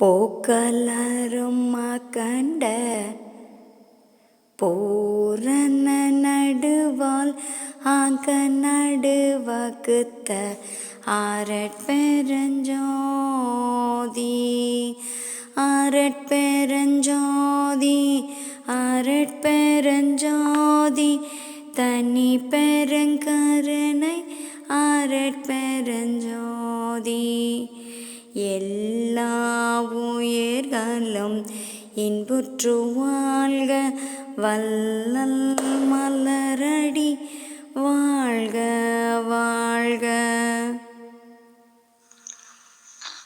போக்கலரும் கண்ட பூரண நடுவால் ஆக நடுவகுத்த ஆரட்பெருஞ்சோதி ஆரட்பெருஞ்சோதி ஆரட்பெருஞ்சோதி தனி பெருங்கருணை ஆரட்பெருஞ்சோதி எல்லா உயிர்களும் இன்புற்று வாழ்க வல்லல் மலரடி வாழ்க வாழ்க.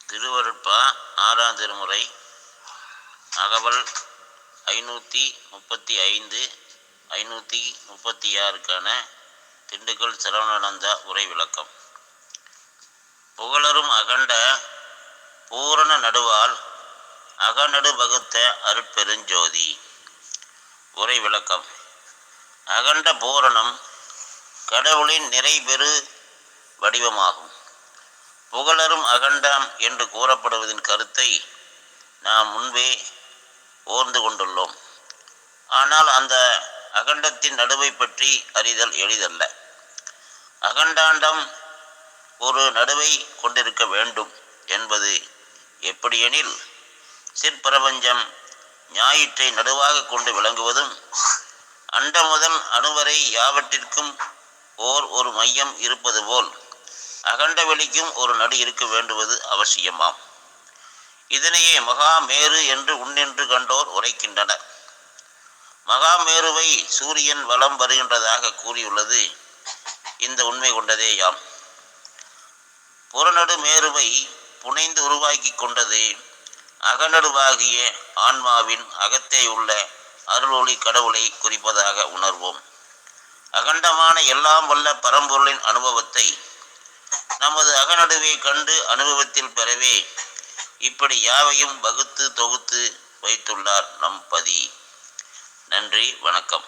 திருவருட்பா ஆறாம் திருமுறை அகவல் ஐநூற்றி முப்பத்தி ஐந்து ஐநூற்றி முப்பத்தி ஆறுக்கான திண்டுக்கல் சரவணானந்தா உரை விளக்கம். புகழரும் அகண்ட பூரண நடுவால் அகநடு வகுத்த அருட்பெருஞ்சோதி. உரை விளக்கம். அகண்ட பூரணம் கடவுளின் நிறைபெறு வடிவமாகும். புகழரும் அகண்டம் என்று கூறப்படுவதின் கருத்தை நாம் முன்பே ஓர்ந்து கொண்டுள்ளோம். ஆனால் அந்த அகண்டத்தின் நடுவை பற்றி அறிதல் எளிதல்ல. அகண்டாண்டம் ஒரு நடுவை கொண்டிருக்க வேண்டும் என்பது எப்படியெனில் சிற்பிரபஞ்சம் ஞாயிற்றை நடுவாக கொண்டு விளங்குவதும் அண்ட முதல் அணுவரை யாவற்றிற்கும் ஓர் ஒரு மையம் இருப்பது போல் அகண்ட வெளிக்கும் ஒரு நடு இருக்க வேண்டுவது அவசியமாம். இதனையே மகாமேரு என்று உன்னென்று கண்டோர் உரைக்கின்றனர். மகாமேருவை சூரியன் வலம் வருகின்றதாக கூறியுள்ளது இந்த உண்மை கொண்டதேயாம். புறநடு மேருவை புனைந்து உருவாக்கி கொண்டது அகநடுவாகிய ஆன்மாவின் அகத்தே உள்ள அருளொளி கடவுளை குறிப்பதாக உணர்வோம். அகண்டமான எல்லாம் வல்ல பரம்பொருளின் அனுபவத்தை நமது அகநடுவை கண்டு அனுபவத்தில் பெறவே இப்படி யாவையும் வகுத்து தொகுத்து வைத்துள்ளார் நம் பதி. நன்றி வணக்கம்.